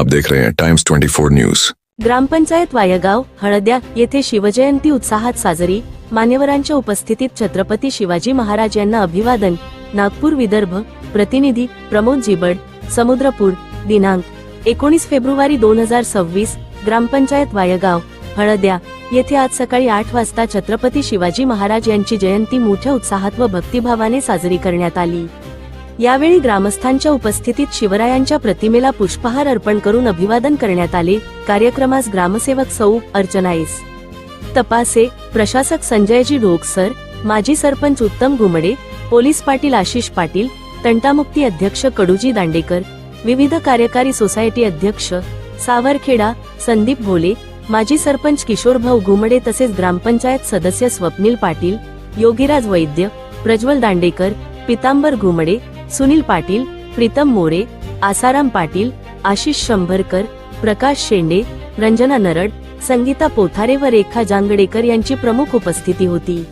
आप देख रहे हैं टाइम्स 24 न्यूज ग्रामपंचायत वायगाव हळद्या येथे शिवजयंती उत्साहात साजरी. मान्यवरांच्या उपस्थितीत छत्रपती शिवाजी महाराज यांना अभिवादन. नागपूर विदर्भ प्रतिनिधी प्रमोद जिबड समुद्रपूर दिनांक एकोणीस फेब्रुवारी दोन हजार सव्वीस ग्रामपंचायत वायगाव हळद्या येथे आज सकाळी आठ वाजता छत्रपती शिवाजी महाराज यांची जयंती मोठ्या उत्साहात व भक्तिभावाने साजरी करण्यात आली. यावेळी ग्रामस्थांच्या उपस्थितीत शिवरायांच्या प्रतिमेला पुष्पहार अर्पण करून अभिवादन करण्यात आले. कार्यक्रमास ग्रामसेवक सौ. अर्चनाईस तपासे. प्रशासक संजयजी ढोकसर माजी सरपंच उत्तम घुमडे. पोलीस पाटील आशिष पाटील. तंटामुक्ती अध्यक्ष कडूजी दांडेकर. विविध कार्यकारी सोसायटी अध्यक्ष. सावरखेडा. संदीप भोले. माजी सरपंच किशोरभाऊ घुमडे तसेच ग्रामपंचायत सदस्य स्वप्नील पाटील. योगीराज वैद्य. प्रज्वल दांडेकर. पितांबर घुमडे. सुनील पाटील प्रीतम मोरे आसाराम पाटील आशिष शंभरकर प्रकाश शेंडे रंजना नरड संगीता पोथारे व रेखा जांगडेकर यांची प्रमुख उपस्थिती होती.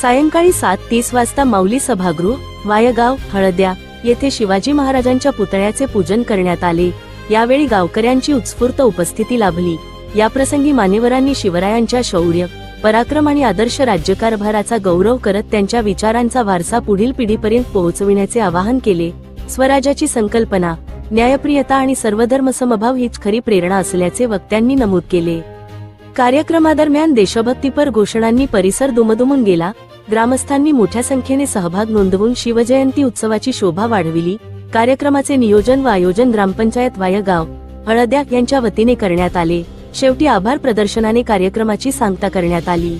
सायंकाळी सात तीस वाजता माऊली सभागृह वायगाव हळद्या येथे शिवाजी महाराजांच्या पुतळ्याचे पूजन करण्यात आले. यावेळी गावकऱ्यांची उत्स्फूर्त उपस्थिती लाभली. याप्रसंगी मान्यवरांनी शिवरायांच्या शौर्य पराक्रम आणि आदर्श राज्यकारभाराचा गौरव करत त्यांच्या विचारांचा वारसा पुढील पिढीपर्यंत पोहोचविण्याचे आवाहन केले. स्वराज्याची संकल्पना न्यायप्रियता आणि सर्वधर्म समभाव हीच खरी प्रेरणा असल्याचे वक्त्यांनी नमूद केले. कार्यक्रमादरम्यान देशभक्तीपर घोषणांनी परिसर दुमदुमून गेला. ग्रामस्थांनी मोठ्या संख्येने सहभाग नोंदवून शिवजयंती उत्सवाची शोभा वाढविली. कार्यक्रमाचे नियोजन व आयोजन ग्रामपंचायत वायगाव हळद्या यांच्या वतीने करण्यात आले. शेवटी आभार प्रदर्शनाने कार्यक्रमाची सांगता करण्यात आली.